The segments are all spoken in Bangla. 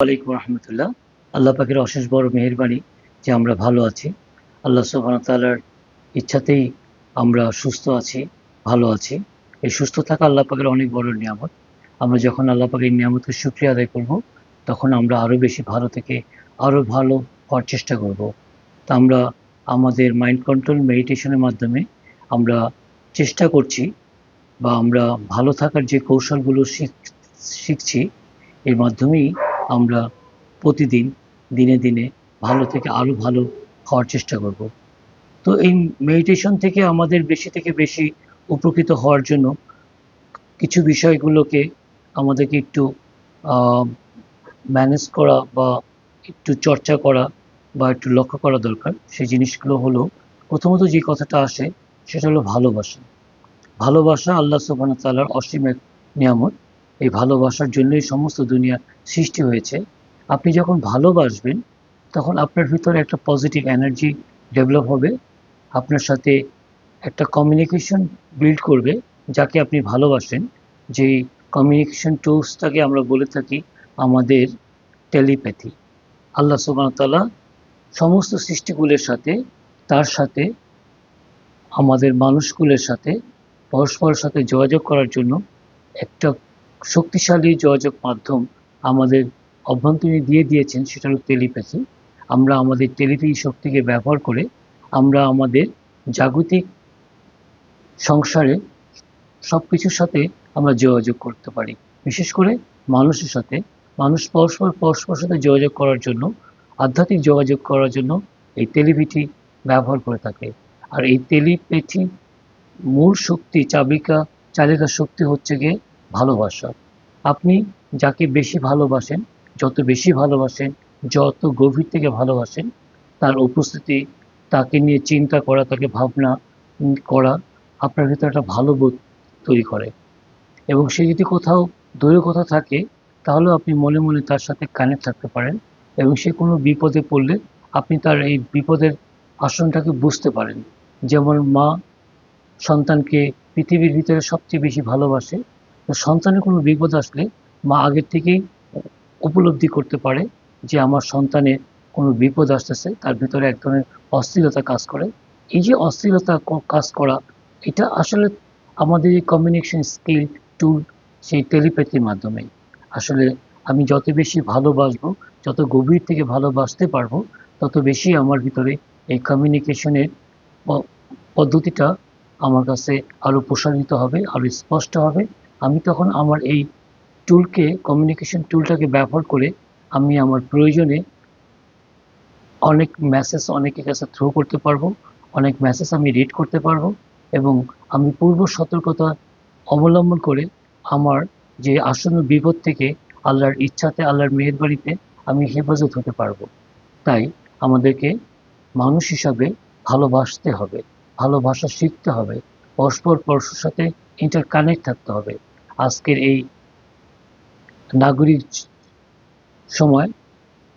ওয়ালাইকুম রহমতুল্লাহ। আল্লাহ পাকের অশেষ বড় যে আমরা ভালো আছি। আল্লাহ ইচ্ছাতেই আমরা সুস্থ আছি, ভালো আছি। এই সুস্থ থাকা আল্লাহ পাকের অনেক বড় নিয়ামত। আমরা যখন আল্লাহ নিয়ামতের শুক্রিয়া আদায় করব, তখন আমরা আরও বেশি ভালো থেকে আরও ভালো হওয়ার চেষ্টা করব। তা আমরা আমাদের মাইন্ড কন্ট্রোল মেডিটেশনের মাধ্যমে আমরা চেষ্টা করছি বা আমরা ভালো থাকার যে কৌশলগুলো শিখ- শিখছি, এর মাধ্যমেই আমরা প্রতিদিন, দিনে দিনে ভালো থেকে আরও ভালো হওয়ার চেষ্টা করব। তো এই মেডিটেশন থেকে আমাদের বেশি থেকে বেশি উপকৃত হওয়ার জন্য কিছু বিষয়গুলোকে আমাদেরকে একটু ম্যানেজ করা বা একটু চর্চা করা বা একটু লক্ষ্য করা দরকার। সেই জিনিসগুলো হলো প্রথমত যে কথাটা আসে, সেটা হলো ভালোবাসা। ভালোবাসা আল্লাহ সুবহানাহু ওয়া তাআলার অসীম এক নিয়ামত। এই ভালোবাসার জন্যই সমস্ত দুনিয়া সৃষ্টি হয়েছে। আপনি যখন ভালোবাসবেন, তখন আপনার ভিতরে একটা পজিটিভ এনার্জি ডেভেলপ হবে, আপনার সাথে একটা কমিউনিকেশন বিল্ড করবে, যাকে আপনি ভালোবাসেন। যেই কমিউনিকেশন টুলসটাকে আমরা বলে থাকি আমাদের টেলিপ্যাথি আল্লাহ তাআলা সমস্ত সৃষ্টিগুলোর সাথে, তার সাথে, আমাদের মানুষগুলোর সাথে, পরস্পরের সাথে যোগাযোগ করার জন্য একটা শক্তিশালী যোগাযোগ মাধ্যম আমাদের অভ্যন্তরীণ দিয়ে দিয়েছেন, সেটা হলো টেলিপ্যাথি। আমরা আমাদের টেলিপ্যাথি শক্তিকে ব্যবহার করে আমরা আমাদের জাগতিক সংসারে সব কিছুর সাথে আমরা যোগাযোগ করতে পারি। বিশেষ করে মানুষের সাথে। মানুষ পরস্পর পরস্পর সাথে যোগাযোগ করার জন্য, আধ্যাত্মিক যোগাযোগ করার জন্য এই টেলিপ্যাথি ব্যবহার করে থাকে। আর এই টেলিপ্যাথি মূল শক্তি চাবিকা চালিকা শক্তি হচ্ছে গিয়ে ভালোবাসা। আপনি যাকে বেশি ভালোবাসেন, যত বেশি ভালোবাসেন, যত গভীর থেকে ভালোবাসেন, তার উপস্থিতি, তাকে নিয়ে চিন্তা করা, তাকে ভাবনা করা আপনার ভিতরে একটা ভালো বোধ তৈরি করে। এবং সে যদি কোথাও দূরে কোথাও থাকে, তাহলেও আপনি মনে মনে তার সাথে কানেক্ট থাকতে পারেন এবং সে কোনো বিপদে পড়লে আপনি তার এই বিপদের আসনটাকে বুঝতে পারেন। যেমন মা সন্তানকে পৃথিবীর ভিতরে সবচেয়ে বেশি ভালোবাসে সন্তানের কোনো বিপদ আসলে মা আগের থেকেই উপলব্ধি করতে পারে যে আমার সন্তানের কোনো বিপদ আসতেছে, তার ভিতরে এক ধরনের অস্থিরতা কাজ করে। এই যে অস্থিরতা কাজ করা, এটা আসলে আমাদের এই কমিউনিকেশন স্কিল টুল সেই টেলিপ্যাথির মাধ্যমে আসলে আমি যত বেশি ভালোবাসবো, যত গভীর থেকে ভালোবাসতে পারব, তত বেশি আমার ভিতরে এই কমিউনিকেশনের পদ্ধতিটা আমার কাছে আরও প্রসারিত হবে আরও স্পষ্ট হবে। আমি তখন আমার এই টুলকে কমিউনিকেশন টুলটাকে ব্যবহার করে আমি আমার প্রয়োজনে অনেক মেসেজ অনেকের কাছে থ্রো করতে পারব, অনেক মেসেজ আমি রিড করতে পারব এবং আমি পূর্ব সতর্কতা অবলম্বন করে আমার যে আসন্ন বিপদ থেকে আল্লাহর ইচ্ছাতে, আল্লাহর মেহেরবাড়িতে আমি হেফাজত হতে পারব। তাই আমাদেরকে মানুষ হিসাবে ভালোবাসতে হবে, ভালোবাসা শিখতে হবে, পরস্পর পরস্পর সাথে ইন্টার কানেক্ট থাকতে হবে। আজকের এই নাগরিক সময়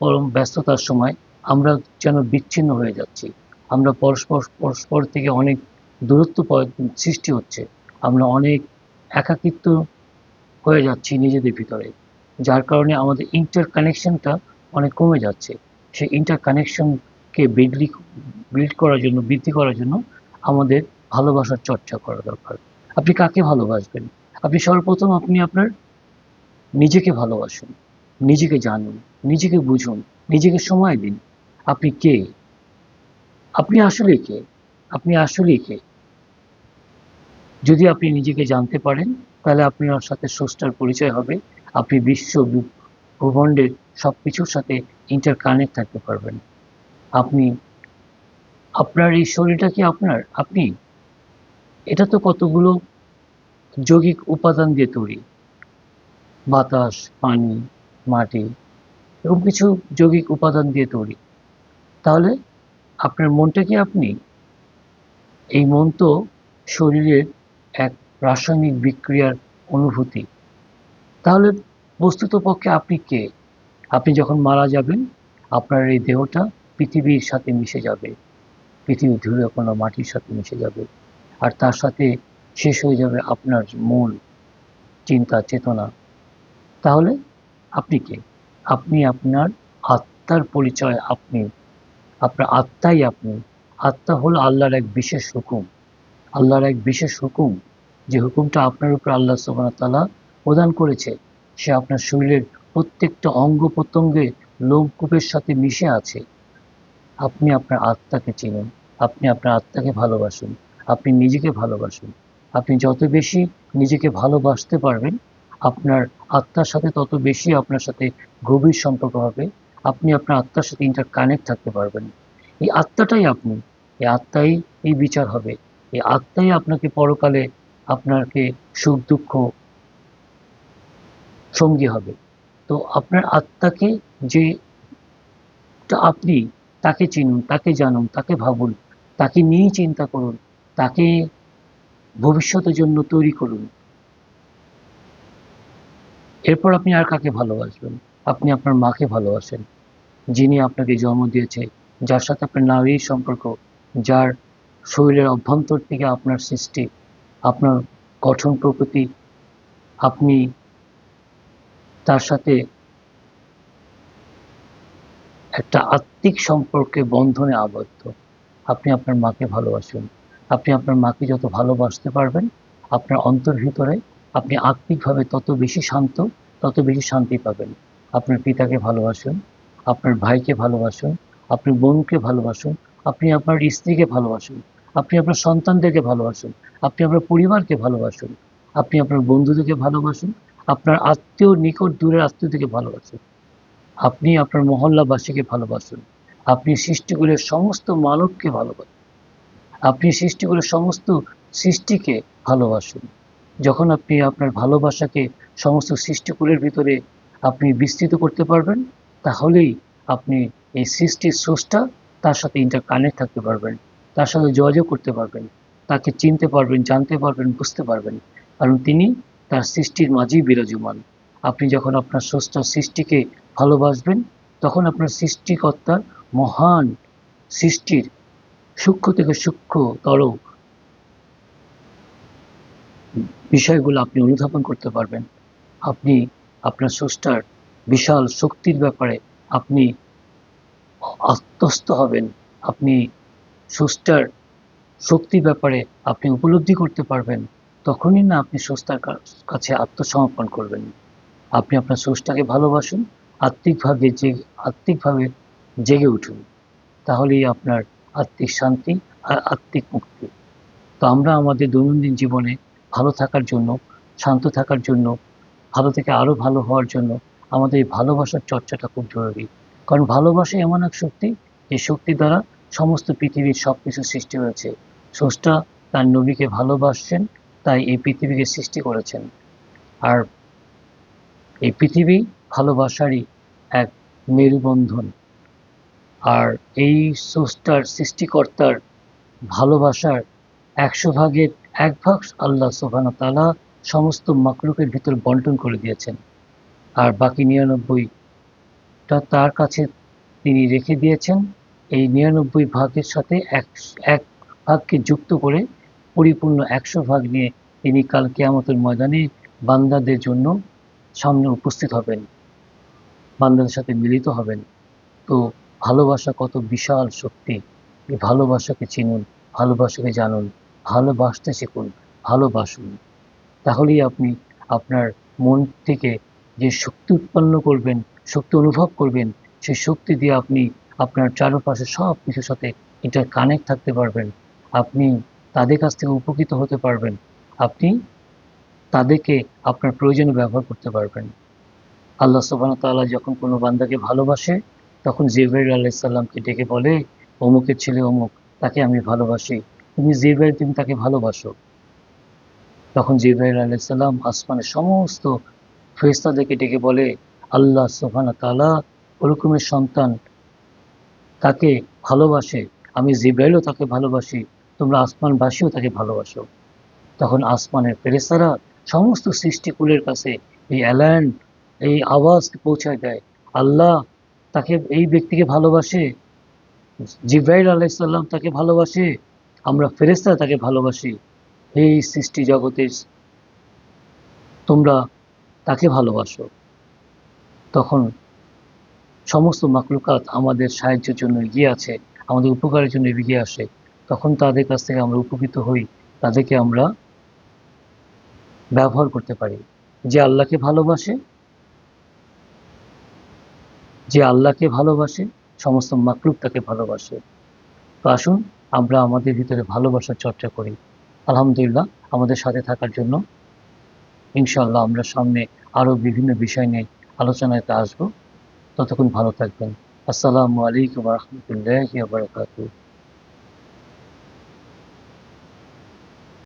পরম ব্যস্ততার সময় আমরা যেন বিচ্ছিন্ন হয়ে যাচ্ছি। আমরা পরস্পর পরস্পর থেকে অনেক দূরত্ব সৃষ্টি হচ্ছে। আমরা অনেক একাকিত্ব হয়ে যাচ্ছি নিজেদের ভিতরে, যার কারণে আমাদের ইন্টার কানেকশনটা অনেক কমে যাচ্ছে। সেই ইন্টার কানেকশনকে বিল্ড বিল্ড করার জন্য, বৃদ্ধি করার জন্য আমাদের ভালোবাসার চর্চা করা দরকার। আপনি কাকে ভালোবাসবেন? আপনি সর্বপ্রথম আপনি আপনার নিজেকে ভালোবাসুন, নিজেকে জানুন, নিজেকে বুঝুন, নিজেকে সময় দিন। আপনি কে? আপনি আসলে কে? আপনি আসলে কে? যদি আপনি নিজেকে জানতে পারেন, তাহলে আপনার সাথে স্রষ্টার পরিচয় হবে। আপনি বিশ্ব ভূখণ্ডের সব কিছুর সাথে ইন্টার কানেক্ট থাকতে পারবেন। আপনি, আপনার এই শরীরটা কি আপনার? আপনি? এটা তো কতগুলো যৌগিক উপাদান দিয়ে তৈরি। বাতাস, পানি, মাটি এরকম কিছু যৌগিক উপাদান দিয়ে তৈরি। তাহলে আপনার মনটা কি আপনি? এই মন তো শরীরের এক রাসায়নিক বিক্রিয়ার অনুভূতি। তাহলে বস্তুত পক্ষে আপনি কে? আপনি যখন মারা যাবেন, আপনার এই দেহটা পৃথিবীর সাথে মিশে যাবে। পৃথিবীর ধুলো কোনো মাটির সাথে মিশে যাবে। আর তার সাথে শেষ হয়ে যাবে আপনার মন, চিন্তা, চেতনা। তাহলে আপনি কে? আপনি আপনার আত্মার পরিচয় আপনি। আপনার আত্মাই আপনি। আত্মা হলো আল্লাহর এক বিশেষ হুকুম। আল্লাহর এক বিশেষ হুকুম। যে হুকুমটা আপনার উপর আল্লাহ সুবহানাহু তাআলা প্রদান করেছে, সে আপনার শরীরের প্রত্যেকটা অঙ্গ প্রত্যঙ্গে লোমকূপের সাথে মিশে আছে। আপনি আপনার আত্মাকে চিনুন। আপনি আপনার আত্মাকে ভালোবাসুন। আপনি নিজেকে ভালোবাসুন। আপনি যত বেশি নিজেকে ভালোবাসতে পারবেন, আপনার আত্মার সাথে তত বেশি আপনার সাথে গভীর সম্পর্ক হবে, আপনি আপনার আত্মার সাথে ইন্টার কানেক্ট থাকতে পারবেন। এই আত্মাটাই আপনি, এই আত্মাই এই বিচার হবে, এই আত্মাই আপনাকে পরকালে আপনাকে সুখ, দুঃখ, সঙ্গী হবে। তো আপনার আত্মাকে যে আপনি, তাকে চিনুন, তাকে জানুন, তাকে ভাবুন, তাকে নিয়েই চিন্তা করুন, তাকে ভবিষ্যতের জন্য তৈরি করুন। এরপর আপনি আর কাকে ভালোবাসবেন? আপনি আপনার মাকে ভালোবাসেন, যিনি আপনাকে জন্ম দিয়েছে, যার সাথে আপনার নারীর সম্পর্ক, যার শরীরের অভ্যন্তর থেকে আপনার সৃষ্টি, আপনার গঠন প্রকৃতি, আপনি তার সাথে একটা আত্মিক সম্পর্কে বন্ধনে আবদ্ধ। আপনি আপনার মাকে ভালোবাসুন। আপনি আপনার মাকে যত ভালোবাসতে পারবেন, আপনার অন্তর ভিতরে আপনি আত্মিকভাবে তত বেশি শান্ত, তত বেশি শান্তি পাবেন। আপনার পিতাকে ভালোবাসুন, আপনার ভাইকে ভালোবাসুন, আপনার বোনকে ভালোবাসুন, আপনি আপনার স্ত্রীকে ভালোবাসুন, আপনি আপনার সন্তানদেরকে ভালোবাসুন, আপনি আপনার পরিবারকে ভালোবাসুন, আপনি আপনার বন্ধুদেরকে ভালোবাসুন, আপনার আত্মীয় নিকট দূরের আত্মীয়দেরকে ভালোবাসুন, আপনি আপনার মহল্লাবাসীকে ভালোবাসুন, আপনি সৃষ্টিগুলোর সমস্ত মানবকে ভালোবাসুন। আপনি সৃষ্টিগুলোর সমস্ত সৃষ্টিকে ভালোবাসুন। যখন আপনি আপনার ভালোবাসাকে সমস্ত সৃষ্টিকুলের ভিতরে আপনি বিস্তৃত করতে পারবেন, তাহলেই আপনি এই সৃষ্টির স্রষ্টা তার সাথে ইন্টার কানেক্ট থাকতে পারবেন, তার সাথে যোগাযোগ করতে পারবেন, তাকে চিনতে পারবেন, জানতে পারবেন, বুঝতে পারবেন। কারণ তিনি তার সৃষ্টির মাঝেই বিরাজমান। আপনি যখন আপনার স্রষ্টার সৃষ্টিকে ভালোবাসবেন, তখন আপনার সৃষ্টিকর্তার মহান সৃষ্টির সূক্ষ্ম থেকে সূক্ষ্মতর বিষয়গুলো আপনি অনুধাবন করতে পারবেন। আপনি আপনার স্রষ্টার বিশাল শক্তির ব্যাপারে আপনি আত্মস্থ হবেন। আপনি স্রষ্টার শক্তির ব্যাপারে আপনি উপলব্ধি করতে পারবেন। তখনই না আপনি স্রষ্টার কাছে আত্মসমর্পণ করবেন। আপনি আপনার স্রষ্টাকে ভালোবাসুন, আত্মিকভাবে যে আত্মিকভাবে জেগে উঠুন। তাহলেই আপনার আত্মিক শান্তি আর আত্মিক মুক্তি। তো আমরা আমাদের দৈনন্দিন জীবনে ভালো থাকার জন্য, শান্ত থাকার জন্য, ভালো থেকে আরও ভালো হওয়ার জন্য আমাদের এই ভালোবাসার চর্চাটা খুব জরুরি কারণ ভালোবাসা এমন এক শক্তি, যে শক্তি দ্বারা সমস্ত পৃথিবীর সব কিছু সৃষ্টি হয়েছে। স্রষ্টা তার নবীকে ভালোবাসছেন, তাই এই পৃথিবীকে সৃষ্টি করেছেন। আর এই পৃথিবী ভালোবাসারই এক মেরুবন্ধন। আর এই স্রষ্টার সৃষ্টিকর্তার ভালোবাসার একশো ভাগের এক ভাগ আল্লাহ সোহানা তালা সমস্ত মাকলুকের ভিতর বন্টন করে দিয়েছেন। আর বাকি নিরানব্বইটা তার কাছে তিনি রেখে দিয়েছেন। এই নিরানব্বই ভাগের সাথে এক এক ভাগকে যুক্ত করে পরিপূর্ণ একশো ভাগ নিয়ে তিনি কাল কেয়ামতের ময়দানে বান্দাদের জন্য সামনে উপস্থিত হবেন, বান্দাদের সাথে মিলিত হবেন। তো ভালোবাসা কত বিশাল শক্তি। এই ভালোবাসাকে চিনুন, ভালোবাসাকে জানুন, ভালোবাসতে শিখুন, ভালোবাসুন। তাহলেই আপনি আপনার মন থেকে যে শক্তি উৎপন্ন করবেন, শক্তি অনুভব করবেন, সেই শক্তি দিয়ে আপনি আপনার চারপাশে সব কিছুর সাথে ইন্টার কানেক্ট থাকতে পারবেন। আপনি তাদের কাছ থেকে উপকৃত হতে পারবেন। আপনি তাদেরকে আপনার প্রয়োজনে ব্যবহার করতে পারবেন। আল্লাহ সুবাহ তাল্লাহ যখন কোনো বান্দাকে ভালোবাসে তখন জিব্রাইল আলাইসাল্লামকে ডেকে বলে, অমুকের ছেলে অমুক, তাকে আমি ভালোবাসি। তুমি জিব্রাইল, তুমি তাকে ভালোবাসো। তখন জিব্রাইল আলাইসাল্লাম আসমানের সমস্ত ফেরেস্তাদেরকে ডেকে বলে, আল্লাহ সুবহানাহু তাআলা ওরকমের সন্তান তাকে ভালোবাসে। আমি জিব্রাইলও তাকে ভালোবাসি, তোমরা আসমানবাসীও তাকে ভালোবাসো। তখন আসমানের ফেরেস্তারা সমস্ত সৃষ্টিকুলের কাছে এই অ্যালার্ন এই আওয়াজ পৌঁছায় দেয়, আল্লাহ তাকে এই ব্যক্তিকে ভালোবাসে? জিব্রাইল আলাইসাল্লাম তাকে ভালোবাসে? আমরা ফেরেস্তা তাকে ভালোবাসি। এই সৃষ্টি জগতে তোমরা তাকে ভালোবাসো। তখন সমস্ত মাকলুকাত আমাদের সাহায্যের জন্য এগিয়ে আছে, আমাদের উপকারের জন্য এগিয়ে আসে। তখন তাদের কাছ থেকে আমরা উপকৃত হই, তাদেরকে আমরা ব্যবহার করতে পারি। যে আল্লাহকে ভালোবাসে যে আল্লাহকে ভালোবাসে, সমস্ত মাকলুক তাকে ভালোবাসে। তো আসুন, আমরা আমাদের ভিতরে ভালোবাসার চর্চা করি। আলহামদুলিল্লাহ, আমাদের সাথে থাকার জন্য। ইনশাআল্লাহ, আমরা সামনে আরও বিভিন্ন বিষয় নিয়ে আলোচনাতে আসব। ততক্ষণ ভালো থাকবেন। আসসালামু আলাইকুম রহমতুল্লাহ